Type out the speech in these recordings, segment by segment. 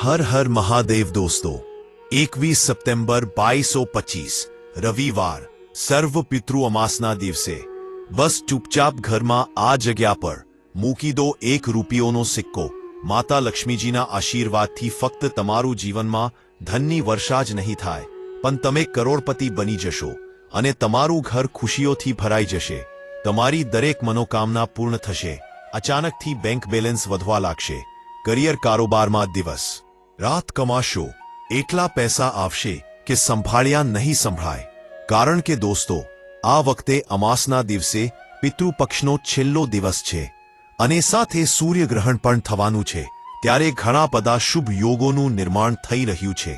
હર હર મહાદેવ દોસ્તો, એકવીસ સપ્ટેમ્બર બાઈસો પચીસ, રવિવાર, સર્વ પિતૃ અમાસના દિવસે, બસ ચૂપચાપ ઘરમાં આ જગ્યા પર, મૂકી દો એક રૂપિયોનો સિક્કો, માતા લક્ષ્મીજીના આશીર્વાદથી ફક્ત તમારું જીવનમાં ધનની વર્ષા જ નહીં થાય, પણ તમે કરોડપતિ બની જશો, અને તમારું ઘર ખુશીઓથી ભરાઈ જશે, તમારી દરેક મનોકામના પૂર્ણ થશે, અચાનકથી બેંક બેલેન્સ વધવા લાગશે, કરિયર કારોબારમાં દિવસ. રાત કમાશો એટલા પૈસા આવશે કે સંભાળ્યા નહીં સંભળાય. કારણ કે દોસ્તો, આ વખતે અમાસના દિવસે પિતૃપક્ષનો છેલ્લો દિવસ છે અને સાથે સૂર્યગ્રહણ પણ થવાનું છે. ત્યારે ઘણા બધા શુભ યોગોનું નિર્માણ થઈ રહ્યું છે,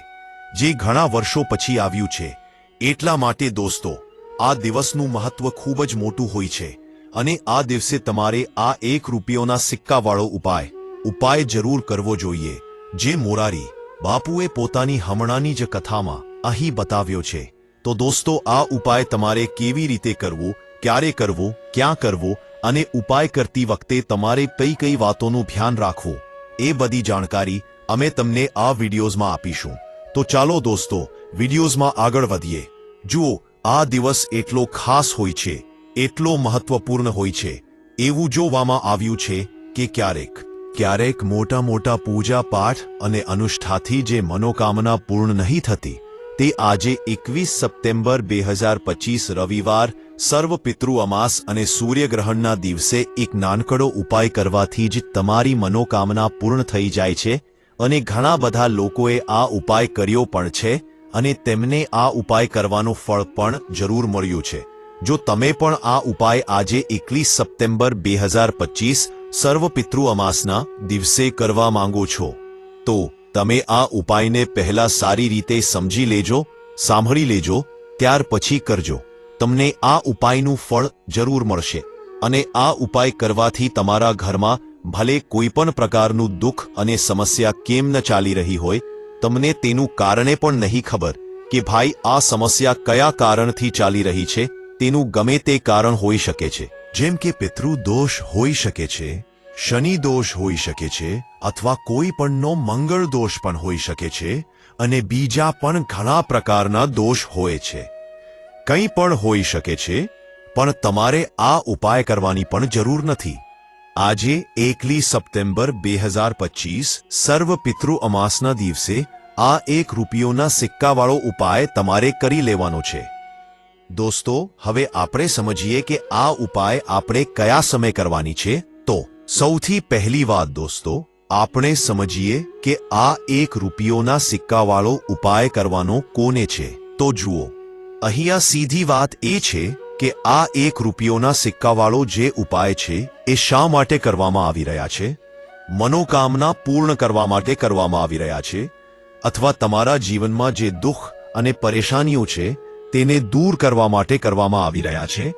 જે ઘણા વર્ષો પછી આવ્યું છે. એટલા માટે દોસ્તો, આ દિવસનું મહત્વ ખૂબ જ મોટું હોય છે અને આ દિવસે તમારે આ એક રૂપિયોના સિક્કાવાળો ઉપાય ઉપાય જરૂર કરવો જોઈએ. જે મોરારી બાપુએ પોતાની હમણાંની જ કથામાં અહીં બતાવ્યો છે. તો દોસ્તો, આ ઉપાય તમારે કેવી રીતે કરવો, ક્યારે કરવો, ક્યાં કરવો અને ઉપાય કરતી વખતે તમારે કઈ કઈ વાતોનું ધ્યાન રાખવું, એ બધી જાણકારી અમે તમને આ વિડીયોઝમાં આપીશું. તો ચાલો દોસ્તો, વિડીયોઝમાં આગળ વધીએ. જુઓ, આ દિવસ એટલો ખાસ હોય છે, એટલો મહત્વપૂર્ણ હોય છે. એવું જોવામાં આવ્યું છે કે ક્યારેક ક્યારેક મોટા મોટા પૂજા પાઠ અને અનુષ્ઠાથી જે મનોકામના પૂર્ણ નહીં થતી, તે આજે એકવીસ સપ્ટેમ્બર બે હજાર પચીસ રવિવાર, સર્વ પિતૃ અમાસ અને સૂર્યગ્રહણના દિવસે એક નાનકડો ઉપાય કરવાથી જ તમારી મનોકામના પૂર્ણ થઈ જાય છે અને ઘણા બધા લોકોએ આ ઉપાય કર્યો પણ છે અને તેમને આ ઉપાય કરવાનું ફળ પણ જરૂર મળ્યું છે. જો તમે પણ આ ઉપાય આજે એકવીસ સપ્ટેમ્બર બે હજાર પચીસ સર્વ અમાસના દિવસે કરવા માંગો છો, તો તમે આ ઉપાયને પહેલા સારી રીતે સમજી લેજો, સાંભળી લેજો, ત્યાર પછી કરજો. તમને આ ઉપાયનું ફળ જરૂર મળશે અને આ ઉપાય કરવાથી તમારા ઘરમાં ભલે કોઈ પણ પ્રકારનું દુઃખ અને સમસ્યા કેમ ન ચાલી રહી હોય, તમને તેનું કારણે પણ નહીં ખબર કે ભાઈ આ સમસ્યા કયા કારણથી ચાલી રહી છે તેનું ગમે તે કારણ હોઈ શકે છે. જેમ કે પિતૃ દોષ હોઈ શકે છે, શનિ દોષ હોઈ શકે છે, અથવા કોઈ પણનો મંગળ દોષ પણ હોઈ શકે છે, અને બીજા પણ ઘણા પ્રકારના દોષ હોય છે. કંઈ પણ હોઈ શકે છે, પણ તમારે આ ઉપાય કરવાની પણ જરૂર નથી. આજે એકલી સપ્ટેમ્બર બે હજાર પચીસ, સર્વ પિતૃ અમાસના દિવસે આ એક રૂપિયોના સિક્કાવાળો ઉપાય તમારે કરી લેવાનો છે. દોસ્તો, હવે આપણે સમજીએ કે આ ઉપાય આપણે કયા સમય કરવાની છે? તો, સૌથી પહેલી વાત દોસ્તો, આપણે સમજીએ કે આ એક રૂપિયોના સિક્કાવાળો ઉપાય કરવાનો કોને છે? તો જુઓ, અહીંયા સીધી વાત એ છે કે આ એક રૂપિયોના સિક્કાવાળો જે ઉપાય છે એ શા માટે કરવામાં આવી રહ્યા છે? મનોકામના પૂર્ણ કરવા માટે કરવામાં આવી રહ્યા છે? અથવા તમારા જીવનમાં જે દુઃખ અને પરેશાનીઓ છે તેને દૂર કરવા માટે કરવામાં આવી રહ્યા છે?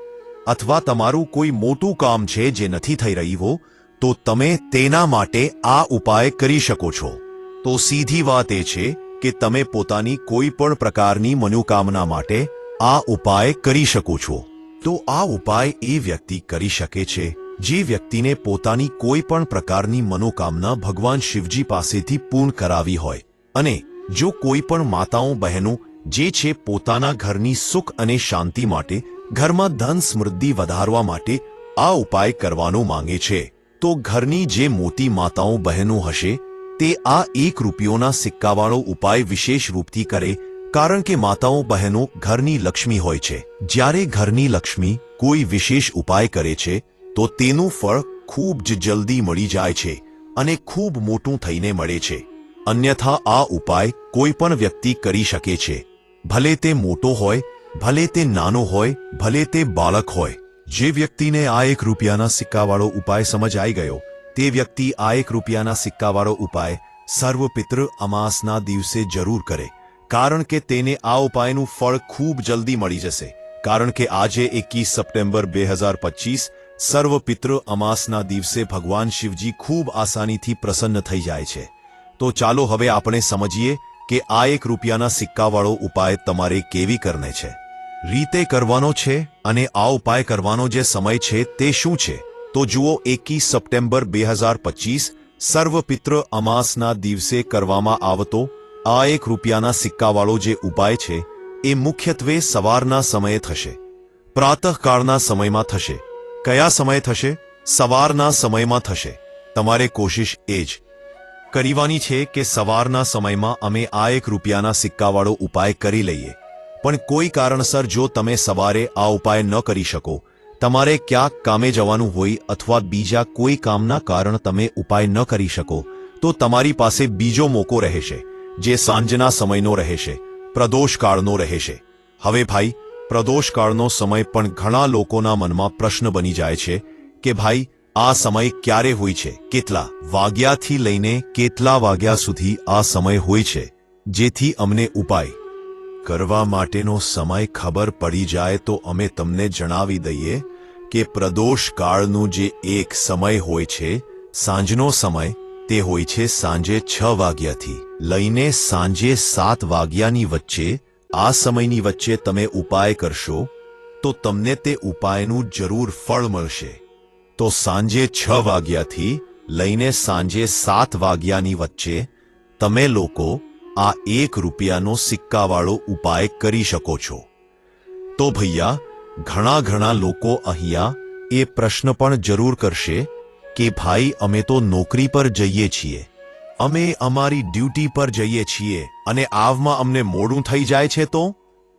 અથવા તમારું કોઈ મોટું કામ છે જે નથી થઈ રહ્યું તો તમે તેના માટે આ ઉપાય કરી શકો છો. તો સીધી વાત એ છે કે તમે પોતાની કોઈ પણ પ્રકારની મનોકામના માટે આ ઉપાય કરી શકો છો. તો આ ઉપાય એ વ્યક્તિ કરી શકે છે, જે વ્યક્તિને પોતાની કોઈ પણ પ્રકારની મનોકામના ભગવાન શિવજી પાસેથી પૂર્ણ કરાવી હોય. અને જો કોઈ પણ માતાઓ, બહેનો જે છે પોતાના ઘરની સુખ અને શાંતિ માટે, ઘરમાં ધન સમૃદ્ધિ વધારવા માટે આ ઉપાય કરવાનો માંગે છે. તો ઘરની જે મોટી માતાઓ બહેનો હશે, તે આ એક રૂપિયોના સિક્કાવાળો ઉપાય વિશેષ રૂપથી કરે, કારણ કે માતાઓ બહેનો ઘરની લક્ષ્મી હોય છે. જ્યારે ઘરની લક્ષ્મી કોઈ વિશેષ ઉપાય કરે છે, તો તેનું ફળ ખૂબ જ જલ્દી મળી જાય છે અને ખૂબ મોટું થઈને મળે છે. અન્યથા આ ઉપાય કોઈ પણ વ્યક્તિ કરી શકે છે. ભલે તે મોટો હોય, ભલે તે નાનો હોય, ભલે તે બાળક હોય. જે વ્યક્તિને આ એક રૂપિયાના સિક્કાવાળો ઉપાય સમજ આવી ગયો, તે વ્યક્તિ આ એક રૂપિયાના સિક્કાવાળો ઉપાય સર્વ પિતૃ અમાસના દિવસે જરૂર કરે, કારણ કે તેને આ ઉપાયનું ફળ ખૂબ જલ્દી મળી જશે. કારણ કે આજે એકવીસ સપ્ટેમ્બર બે હજાર પચીસ સર્વ પિતૃ અમાસના દિવસે ભગવાન શિવજી ખૂબ આસાનીથી પ્રસન્ન થઈ જાય છે. તો ચાલો હવે આપણે સમજીએ કે આ એક રૂપિયાના સિક્કાવાળો ઉપાય તમારે કેવી કરને છે? રીતે કરવાનો છે અને આ ઉપાય કરવાનો જે સમય છે તે શું છે? તો જુઓ, એકવીસ સપ્ટેમ્બર બે હજાર પચીસ, સર્વપિત્ર અમાસના દિવસે કરવામાં આવતો આ એક રૂપિયાના સિક્કાવાળો જે ઉપાય છે, એ મુખ્યત્વે સવારના સમયે થશે. પ્રાતઃકાળના સમયમાં થશે. કયા સમયે થશે? સવારના સમયમાં થશે. તમારે કોશિશ એ જ કરવાની છે કે સવારના સમયમાં અમે આ એક રૂપિયાના સિક્કાવાળો ઉપાય કરી લઈએ. પણ કોઈ કારણસર જો તમે સવારે આ ઉપાય ન કરી શકો, તમારે ક્યાંક કામે જવાનું હોય અથવા બીજા કોઈ કામના કારણ તમે ઉપાય ન કરી શકો, તો તમારી પાસે બીજો મોકો રહેશે, જે સાંજના સમયનો રહેશે, પ્રદોષકાળનો રહેશે. હવે ભાઈ, પ્રદોષકાળનો સમય પણ ઘણા લોકોના મનમાં પ્રશ્ન બની જાય છે કે ભાઈ આ સમય ક્યારે હોય છે? કેટલા વાગ્યાથી લઈને કેટલા વાગ્યા સુધી આ સમય હોય છે? જેથી અમને ઉપાય કરવા માટેનો સમય ખબર પડી જાય તો અમે તમને જણાવી દઈએ કે પ્રદોષ કાળનું જે એક સમય હોય છે, સાંજનો સમય, તે હોય છે સાંજે છ વાગ્યાથી લઈને સાંજે સાત વાગ્યાની વચ્ચે. આ સમયની વચ્ચે તમે ઉપાય કરશો તો તમને તે ઉપાયનું જરૂર ફળ મળશે. તો સાંજે છ વાગ્યાથી લઈને સાંજે સાત વાગ્યાની વચ્ચે તમે લોકો આ એક રૂપિયાનો સિક્કાવાળો ઉપાય કરી શકો છો. તો ભૈયા, ઘણા ઘણા લોકો અહીંયા એ પ્રશ્ન પણ જરૂર કરશે કે ભાઈ, અમે તો નોકરી પર જઈએ છીએ. અમે અમારી ડ્યુટી પર જઈએ છીએ અને આવમાં અમને મોડું થઈ જાય છે તો?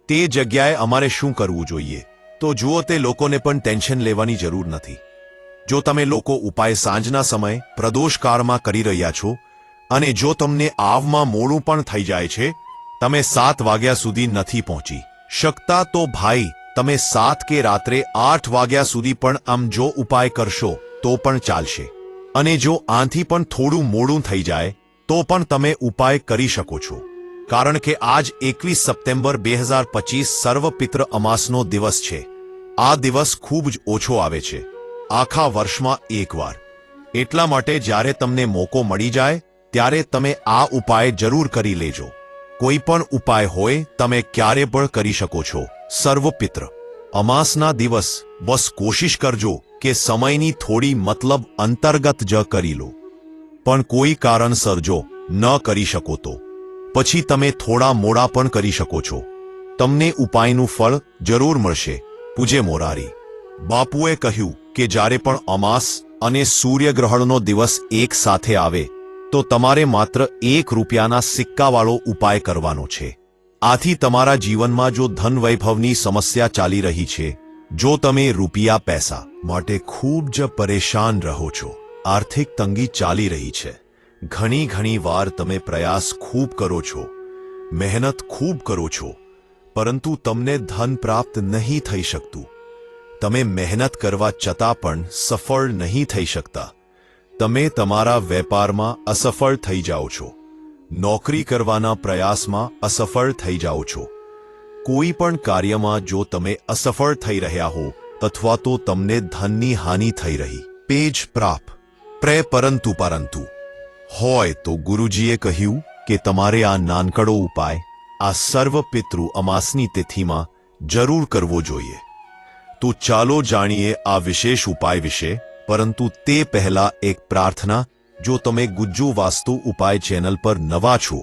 તે જગ્યાએ અમારે શું કરવું જોઈએ? તો જુઓ, તે લોકોને પણ ટેન્શન લેવાની જરૂર નથી. જો તમે લોકો ઉપાય સાંજના સમય પ્રદોષકાળમાં કરી રહ્યા છો અને જો તમને આવમાં મોડું પણ થઈ જાય છે, તમે સાત વાગ્યા સુધી નથી પહોંચી શકતા, તો ભાઈ, તમે સાત કે રાત્રે આઠ વાગ્યા સુધી પણ આમ જો ઉપાય કરશો, તો પણ ચાલશે. અને જો આથી પણ થોડું મોડું થઈ જાય, તો પણ તમે ઉપાય કરી શકો છો. કારણ કે આજ એકવીસ સપ્ટેમ્બર બે હજાર પચીસ સર્વપિત્ર અમાસનો દિવસ છે. આ દિવસ ખૂબ જ ઓછો આવે છે. આખા વર્ષમાં એકવાર. એટલા માટે જ્યારે તમને મોકો મળી જાય, ત્યારે તમે આ ઉપાય જરૂર કરી લેજો. કોઈ પણ ઉપાય હોય, તમે ક્યારે પણ કરી શકો છો. સર્વપિત્ર. અમાસના દિવસ, બસ કોશિશ કરજો કે સમયની થોડી મતલબ અંતર્ગત જ કરી લો. પણ કોઈ કારણસર જો ન કરી શકો તો. પછી તમે થોડા મોડા પણ કરી શકો છો. તમને ઉપાયનું ફળ જરૂર મળશે. પૂજે મોરારી. બાપુએ કહ્યું કે જ્યારે પણ અમાસ અને સૂર્યગ્રહણનો દિવસ એક સાથે આવે, તો તમારે માત્ર એક રૂપિયાના સિક્કાવાળો ઉપાય કરવાનો છે. આથી તમારા જીવનમાં જો ધન વૈભવની સમસ્યા ચાલી રહી છે, જો તમે રૂપિયા પૈસા માટે ખૂબ જ પરેશાન રહો છો, આર્થિક તંગી ચાલી રહી છે, ઘણી ઘણી વાર તમે પ્રયાસ ખૂબ કરો છો, મહેનત ખૂબ કરો છો, પરંતુ તમને ધન પ્રાપ્ત નહીં થઈ શકતું. તમે મહેનત કરવા છતાં પણ સફળ નહીં થઈ શકતા. તમે તમારા વેપારમાં અસફળ થઈ જાઓ છો. નોકરી કરવાના પ્રયાસમાં અસફળ થઈ જાઓ છો. કોઈ પણ કાર્યમાં જો તમે અસફળ થઈ રહ્યા હો, અથવા તો તમને ધનની હાનિ થઈ રહી, પેજ પ્રાપ. પ્રે પરંતુ પરંતુ, હોય તો ગુરુજીએ કહ્યું કે તમારે આ નાનકડો ઉપાય, આ સર્વ પિતૃ અમાસની તિથિમાં જરૂર કરવો જોઈએ. તો ચાલો જાણીએ આ વિશેષ ઉપાય વિશે, પરંતુ તે પહેલા એક પ્રાર્થના, જો તમે ગુજ્જુ વાસ્તુ ઉપાય ચેનલ પર નવા છો,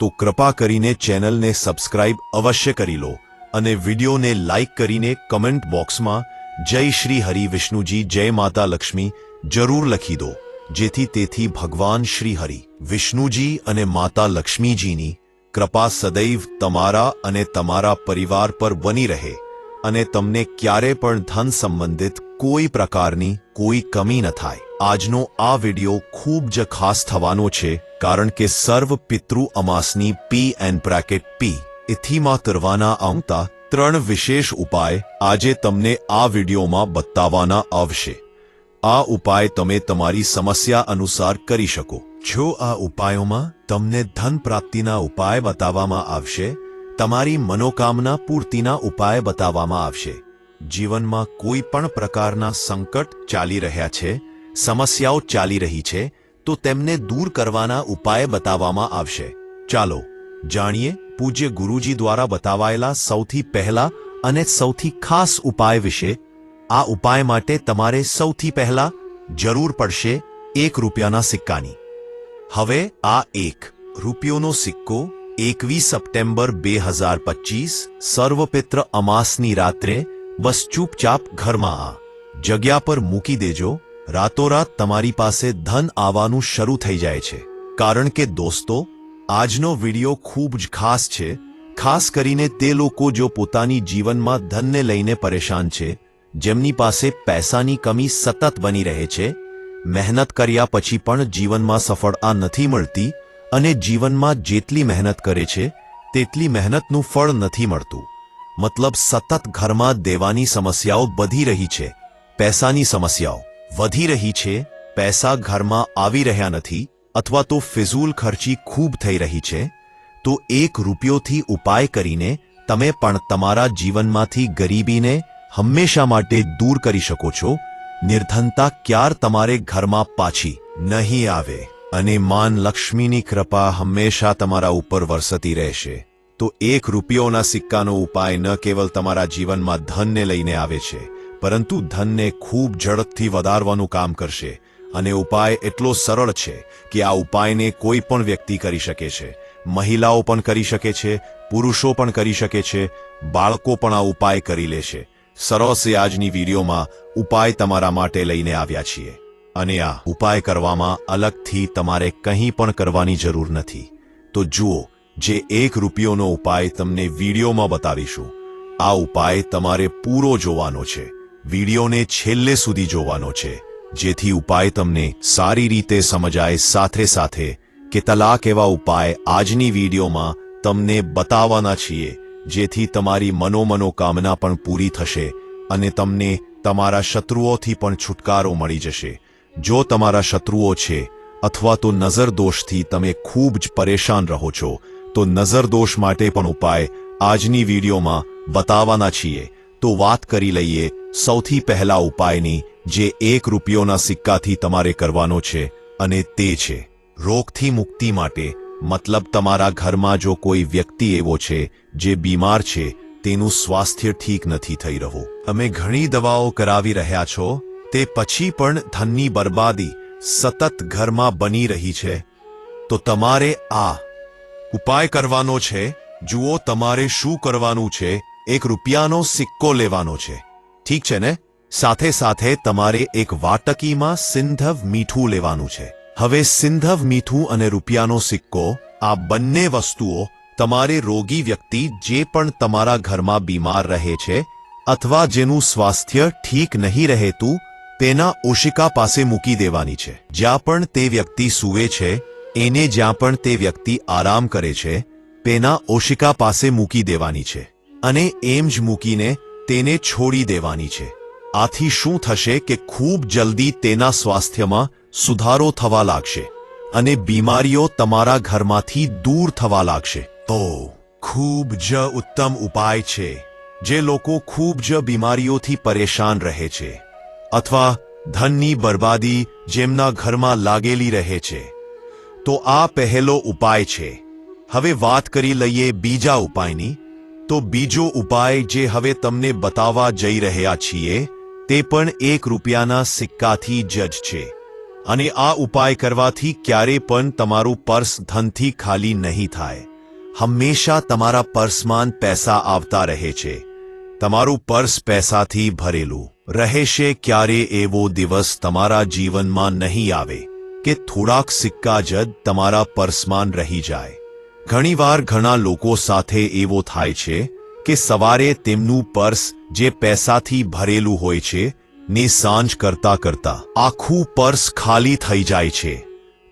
તો કૃપા કરીને ચેનલને સબસ્ક્રાઇબ અવશ્ય કરી લો અને વિડીયોને લાઇક કરીને કમેન્ટ બોક્સમાં, જય શ્રી હરિ વિષ્ણુજી, જય માતા લક્ષ્મી જરૂર લખી દો, જેથી તેથી ભગવાન શ્રી હરિ વિષ્ણુજી અને માતા લક્ષ્મીજીની કૃપા સદૈવ તમારા અને તમારા પરિવાર પર બની રહે. અને તમને ક્યારે પણ ધન સંબંધિત કોઈ પ્રકારની કોઈ કમી ન થાય. આજનો આ વિડિયો ખૂબ જ ખાસ થવાનો છે, કારણ કે સર્વ પિતૃ અમાસની પી એન બ્રેકેટ પી ઇથીમાં કરવાના આવતા ત્રણ વિશેષ ઉપાય આજે તમને આ વિડીયોમાં બતાવવાના આવશે. આ ઉપાય તમે તમારી સમસ્યા અનુસાર કરી શકો. જો આ ઉપાયોમાં તમને ધન પ્રાપ્તિના ઉપાય બતાવવામાં આવશે તમારી મનોકામના પૂર્તિના ઉપાય બતાવવામાં આવશે. જીવનમાં કોઈ પણ પ્રકારના સંકટ ચાલી રહ્યા છે, સમસ્યાઓ ચાલી રહી છે, તો તેમને દૂર કરવાના ઉપાય બતાવવામાં આવશે. ચાલો, જાણીએ પૂજ્ય ગુરુજી દ્વારા બતાવાયેલા સૌથી પહેલા અને સૌથી ખાસ ઉપાય વિશે. આ ઉપાય માટે તમારે સૌથી પહેલા જરૂર પડશે એક રૂપિયાના સિક્કાની. હવે આ એક રૂપિયોનો સિક્કો એકવીસ સપ્ટેમ્બર બે હજાર પચીસ સર્વપિત્ર અમાસની રાત્રે બસ ચૂપચાપ ઘરમાં આ જગ્યા પર મૂકી દેજો. રાતોરાત તમારી પાસે ધન આવવાનું શરૂ થઈ જાય છે. કારણ કે દોસ્તો, આજનો વિડિયો ખૂબ જ ખાસ છે. ખાસ કરીને તે લોકો જો પોતાની જીવનમાં ધનને લઈને પરેશાન છે, જેમની પાસે પૈસાની કમી સતત બની રહે છે, મહેનત કર્યા પછી પણ જીવનમાં સફળતા નથી મળતી અને જીવનમાં જેટલી મહેનત કરે છે, તેટલી મહેનતનું ફળ નથી મળતું. મતલબ સતત ઘરમાં દેવાની સમસ્યાઓ વધી રહી છે, પૈસાની સમસ્યાઓ વધી રહી છે, પૈસા ઘરમાં આવી રહ્યા નથી, અથવા તો ફિઝૂલ ખર્ચી ખૂબ થઈ રહી છે, તો એક રૂપિયોથી ઉપાય કરીને તમે પણ તમારા જીવનમાંથી ગરીબીને હંમેશા માટે દૂર કરી શકો છો. નિર્ધનતા ક્યાર તમારે ઘરમાં પાછી નહીં આવે. અને માન લક્ષ્મીની કૃપા હંમેશા તમારા ઉપર વરસતી રહેશે. તો એક રૂપિયોના સિક્કાનો ઉપાય ન કેવલ તમારા જીવનમાં ધનને લઈને આવે છે, પરંતુ ધનને ખૂબ ઝડપથી વધારવાનું કામ કરશે. અને ઉપાય એટલો સરળ છે કે આ ઉપાયને કોઈ પણ વ્યક્તિ કરી શકે છે. મહિલાઓ પણ કરી શકે છે, પુરુષો પણ કરી શકે છે, બાળકો પણ આ ઉપાય કરી લેશે. સરસ આજની વિડીયોમાં ઉપાય તમારા માટે લઈને આવ્યા છીએ. અને આ ઉપાય કરવામાં અલગથી તમારે કંઈ પણ કરવાની જરૂર નથી. તો જુઓ, જે એક રૂપિયોનો ઉપાય તમને વિડીયોમાં બતાવીશું. આ ઉપાય તમારે પૂરો જોવાનો છે. વિડીયોને છેલ્લે સુધી જોવાનો છે. જેથી ઉપાય તમને સારી રીતે સમજાય સાથે સાથે કે તલાક એવા ઉપાય આજની વિડીયોમાં તમને બતાવવાના છીએ, જેથી તમારી મનોમનોકામના પણ પૂરી થશે અને તમને તમારા શત્રુઓથી પણ છુટકારો મળી જશે. જો તમારા શત્રુઓ છે અથવા તો નજરદોષથી તમે ખૂબ જ પરેશાન રહો છો, તો નજરદોષ માટે પણ ઉપાય આજની વિડીયોમાં બતાવવાના છીએ. તો વાત કરી લઈએ સૌથી પહેલા ઉપાયની, જે એક રૂપિયોના સિક્કાથી તમારે કરવાનો છે, અને તે છે, રોગથી મુક્તિ માટે. મતલબ તમારા ઘરમાં જો કોઈ વ્યક્તિ એવો છે, જે બીમાર છે, તેનું સ્વાસ્થ્ય ઠીક નથી થઈ રહ્યું. તમે ઘણી દવાઓ કરાવી રહ્યા છો? તે પછી પણ ધનની બરબાદી સતત ઘરમાં બની રહી છે. તો તમારે આ ઉપાય કરવાનો છે. જુઓ તમારે શું કરવાનું છે. એક રૂપિયાનો સિક્કો લેવાનો છે. ઠીક છે ને? સાથે સાથે તમારે એક વાટકીમાં સિંધવ મીઠું લેવાનું છે. હવે સિંધવ મીઠું અને રૂપિયાનો સિક્કો, આ બંને વસ્તુઓ તમારે રોગી વ્યક્તિ જે પણ તમારા ઘરમાં બીમાર રહે છે અથવા જેનું સ્વાસ્થ્ય ઠીક નહીં રહેતું તેના ઓશિકા પાસે મૂકી દેવાની છે. જ્યાં પણ તે વ્યક્તિ સૂવે છે, એને જ્યાં પણ તે વ્યક્તિ આરામ કરે છે, તેના ઓશિકા પાસે મૂકી દેવાની છે. અને એમ જ મૂકીને તેને છોડી દેવાની છે. આથી શું થશે કે ખૂબ જલ્દી તેના સ્વાસ્થ્યમાં સુધારો થવા લાગશે અને બીમારીઓ તમારા ઘરમાંથી દૂર થવા લાગશે. તો ખૂબ જ ઉત્તમ ઉપાય છે. જે લોકો ખૂબ જ બીમારીઓથી પરેશાન રહે છે. અથવા ધનની બરબાદી જેમના ઘરમાં લાગેલી રહે છે. તો આ પહેલો ઉપાય છે. હવે વાત કરી લઈએ બીજા ઉપાયની. તો બીજો ઉપાય જે હવે તમને બતાવવા જઈ રહ્યા છીએ, તે પણ એક રૂપિયાના સિક્કાથી જજ છે. અને આ ઉપાય કરવાથી ક્યારે પણ તમારું પર્સ ધનથી ખાલી નહીં થાય. હંમેશા તમારા પર્સમાં પૈસા આવતા રહે છે. તમારું પર્સ પૈસાથી ભરેલું. રહેશે ક્યારે એવો દિવસ તમારા જીવનમાં નહીં આવે કે થોડાક સિક્કા જ તમારા પર્સમાન રહી જાય. ઘણીવાર ઘણા લોકો સાથે એવો થાય છે કે સવારે તેમનું પર્સ જે પૈસાથી ભરેલું હોય છે ને સાંજ કરતા કરતા આખું પર્સ ખાલી થઈ જાય છે.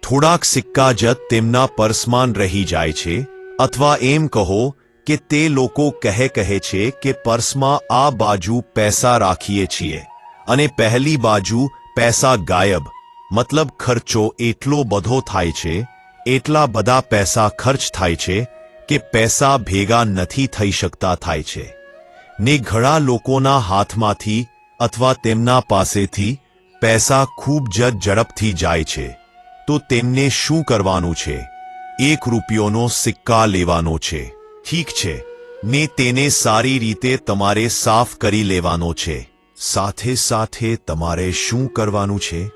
થોડાક સિક્કા જ તેમના પર્સમાં રહી જાય છે. અથવા એમ કહો કે તે લોકો કહે કહે છે કે પર્સમાં આ બાજુ પૈસા રાખીએ છીએ અને પહેલી બાજુ પૈસા ગાયબ. મતલબ ખર્ચો એટલો બધો થાય છે, એટલા બધા પૈસા ખર્ચ થાય છે કે પૈસા ભેગા નથી થઈ શકતા થાય છે. ને ઘણા લોકોના હાથમાંથી અથવા તેમના પાસેથી પૈસા ખૂબ જ ઝડપથી જાય છે. તો તેમને શું કરવાનું છે? એક રૂપિયોનો સિક્કા લેવાનો છે. ઠીક છે ને તેને સારી રીતે તમારે સાફ કરી લેવાનો છે. સાથે સાથે તમારે શું કરવાનું છે?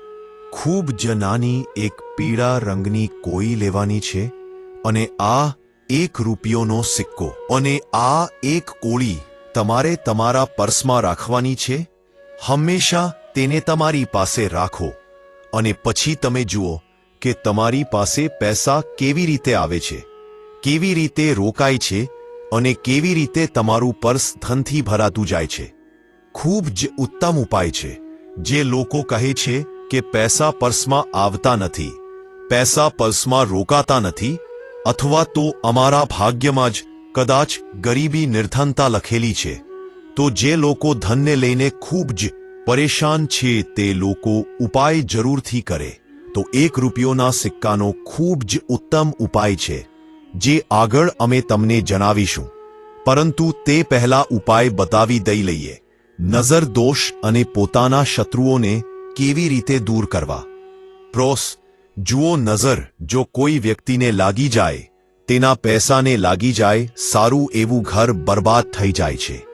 ખૂબ જ નાની એક પીળા રંગની કોઈ લેવાની છે? અને આ એક રૂપિયોનો સિક્કો. અને આ એક કોળી તમારે તમારા પર્સમાં રાખવાની છે? હંમેશા તેને તમારી પાસે રાખો. અને પછી તમે જુઓ કે તમારી પાસે પૈસા કેવી રીતે આવે છે. કેવી રીતે રોકાય છે અને કેવી રીતે તમારું પર્સ ધનથી ભરાતું જાય છે? ખૂબ જ ઉત્તમ ઉપાય છે. જે લોકો કહે છે કે પૈસા પર્સમાં આવતા નથી. પૈસા પર્સમાં રોકાતા નથી અથવા તો અમારા ભાગ્યમાં જ કદાચ ગરીબી નિર્ધનતા લખેલી છે. તો જે લોકો ધનને લઈને ખૂબ જ પરેશાન છે તે લોકો ઉપાય જરૂરથી કરે. તો એક રૂપિયોના સિક્કાનો ખૂબ જ ઉત્તમ ઉપાય છે. જે આગળ અમે તમને જણાવીશું. પરંતુ તે પહેલા ઉપાય બતાવી દઈ લઈએ. નજર દોષ અને પોતાના શત્રુઓને કેવી રીતે દૂર કરવા? પ્રોસ, જુઓ નજર, જો કોઈ વ્યક્તિને લાગી જાય, તેના પૈસાને લાગી જાય, સારું એવું ઘર બરબાદ થઈ જાય છે.